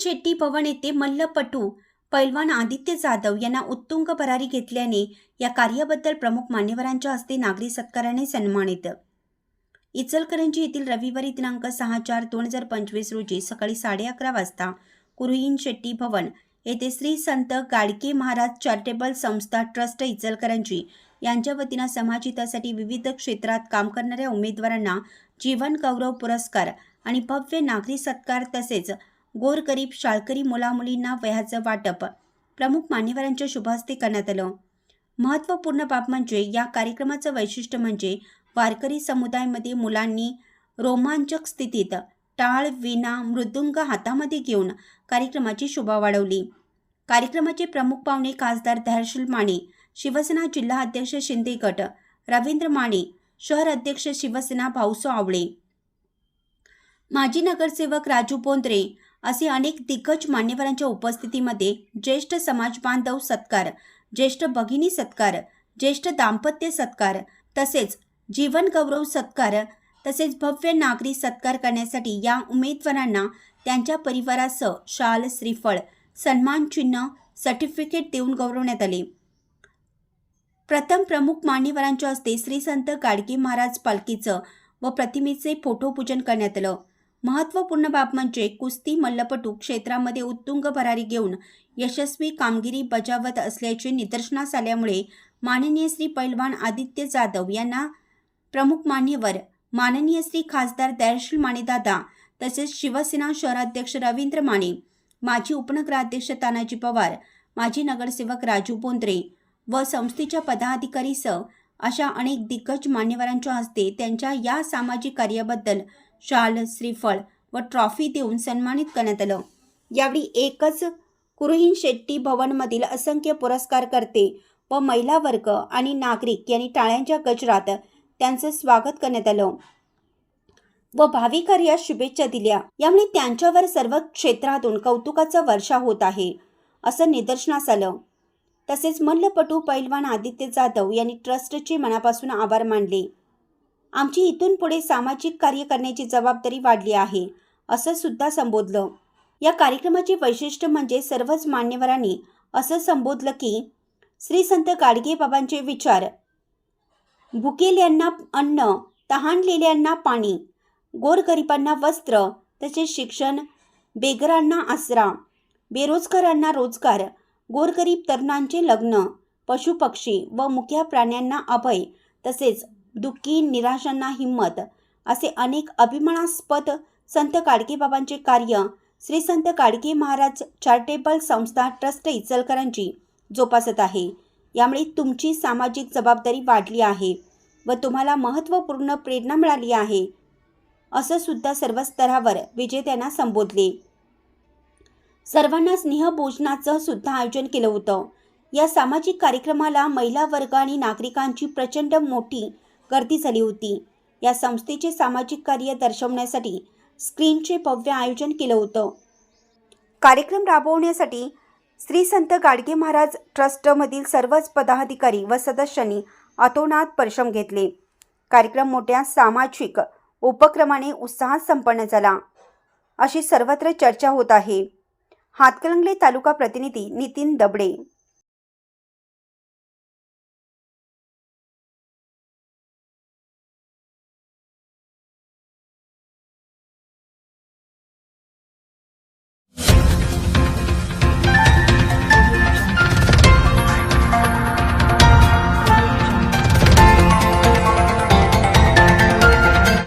शेट्टी भवन येथे मल्लपटू पैलवान आदित्य जाधव यांना उत्तुंग भरारी घेतल्याने या कार्याबद्दल प्रमुख मान्यवरांच्या हस्ते नागरी सत्काराने सन्मानित इचलकरंजी येथील रविवारी दिनांक सहा चार दोन हजार पंचवीस रोजी सकाळी साडे अकरा वाजता कुरुईन शेट्टी भवन येथे श्री संत गाडगे महाराज चॅरिटेबल संस्था ट्रस्ट इचलकरंजी यांच्या वतीनं समाजहितासाठी विविध क्षेत्रात काम करणाऱ्या उमेदवारांना जीवन गौरव पुरस्कार आणि भव्य नागरी सत्कार तसेच गोरगरीब शाळकरी मुलामुलींना वह्याचं वाटप. प्रमुख मान्यवरांच्या शुभहस्ते करण्यात आलं. महत्त्वपूर्ण बाब म्हणजे या कार्यक्रमाचं वैशिष्ट्य म्हणजे वारकरी समुदायामध्ये मुलांनी रोमांचक स्थितीत टाळ विना मृदुंग हातामध्ये घेऊन कार्यक्रमाची शोभा वाढवली. कार्यक्रमाचे प्रमुख पाहुणे खासदार धैर्यशील माने शिवसेना जिल्हा अध्यक्ष शिंदे गट रवींद्र माने शहर अध्यक्ष शिवसेना भाऊसो आवळे. माजी नगरसेवक राजू बोंद्रे असे अनेक दिग्गज मान्यवरांच्या उपस्थितीमध्ये ज्येष्ठ समाज बांधव सत्कार ज्येष्ठ भगिनी सत्कार ज्येष्ठ दाम्पत्य सत्कार तसेच जीवनगौरव सत्कार तसेच भव्य नागरी सत्कार करण्यासाठी या उमेदवारांना त्यांच्या परिवारासह शाल श्रीफळ सन्मानचिन्ह सर्टिफिकेट देऊन गौरवण्यात आले. प्रथम प्रमुख मान्यवरांच्या हस्ते श्री संत गाडगे महाराज पालखीचं व प्रतिमेचे फोटोपूजन करण्यात आलं. महत्त्वपूर्ण बाब म्हणजे कुस्ती मल्लपटू क्षेत्रामध्ये उत्तुंग भरारी घेऊन यशस्वी कामगिरी बजावत असल्याचे निदर्शनास आल्यामुळे माननीय श्री पैलवान आदित्य जाधव यांना प्रमुख मान्यवर माननीय श्री खासदार दयाशील मानेदादा तसेच शिवसेना शहराध्यक्ष रवींद्र माने माजी उपनगराध्यक्ष तानाजी पवार माजी नगरसेवक राजू बोंद्रे व संस्थेच्या पदाधिकारीसह अशा अनेक दिग्गज मान्यवरांच्या हस्ते त्यांच्या या सामाजिक कार्याबद्दल शाल श्रीफळ व ट्रॉफी देऊन सन्मानित करण्यात आलं. यावेळी एकच कुरुहीन शेट्टी भवनमधील असंख्य पुरस्कार करते व महिला वर्ग आणि नागरिक यांनी टाळ्यांच्या गजरात त्यांचं स्वागत करण्यात आलं. व भाविकर या शुभेच्छा दिल्या. यामुळे त्यांच्यावर सर्व क्षेत्रातून कौतुकाचा वर्षा होत आहे असं निदर्शनास आलं. तसेच मल्लपटू पैलवान आदित्य जाधव यांनी ट्रस्टचे मनापासून आभार मानले. आमची इथून पुढे सामाजिक कार्य करण्याची जबाबदारी वाढली आहे असं सुद्धा संबोधलं. या कार्यक्रमाचे वैशिष्ट्य म्हणजे सर्वच मान्यवरांनी असं संबोधलं की श्री संत गाडगेबाबांचे विचार भुकेल्यांना अन्न तहानलेल्यांना पाणी गोरगरिबांना वस्त्र तसेच शिक्षण बेगरांना आसरा बेरोजगारांना रोजगार गोरगरीब तरुणांचे लग्न पशुपक्षी व मुख्या प्राण्यांना अभय तसेच दुःखी निराशांना हिंमत असे अनेक अभिमानास्पद संत गाडगेबाबांचे कार्य श्री संत गाडगे महाराज चॅरिटेबल संस्था ट्रस्ट इचलकरांची जोपासत आहे. यामुळे तुमची सामाजिक जबाबदारी वाढली आहे व तुम्हाला महत्त्वपूर्ण प्रेरणा मिळाली आहे असं सुद्धा सर्व स्तरावर विजेत्यांना संबोधले. सर्वांना स्नेहभोजनाचं सुद्धा आयोजन केलं होतं. या सामाजिक कार्यक्रमाला महिला वर्ग आणि नागरिकांची प्रचंड मोठी गर्दी झाली होती. या संस्थेचे सामाजिक कार्य दर्शवण्यासाठी स्क्रीनचे भव्य आयोजन केलं होतं. कार्यक्रम राबवण्यासाठी श्री संत गाडगे महाराज ट्रस्टमधील सर्वच पदाधिकारी व सदस्यांनी अतोनात परिश्रम घेतले. कार्यक्रम मोठ्या सामाजिक उपक्रमाने उत्साहात संपन्न झाला. अशी सर्वत्र चर्चा होत आहे. हातकलंगले तालुका प्रतिनिधी नितीन दबडे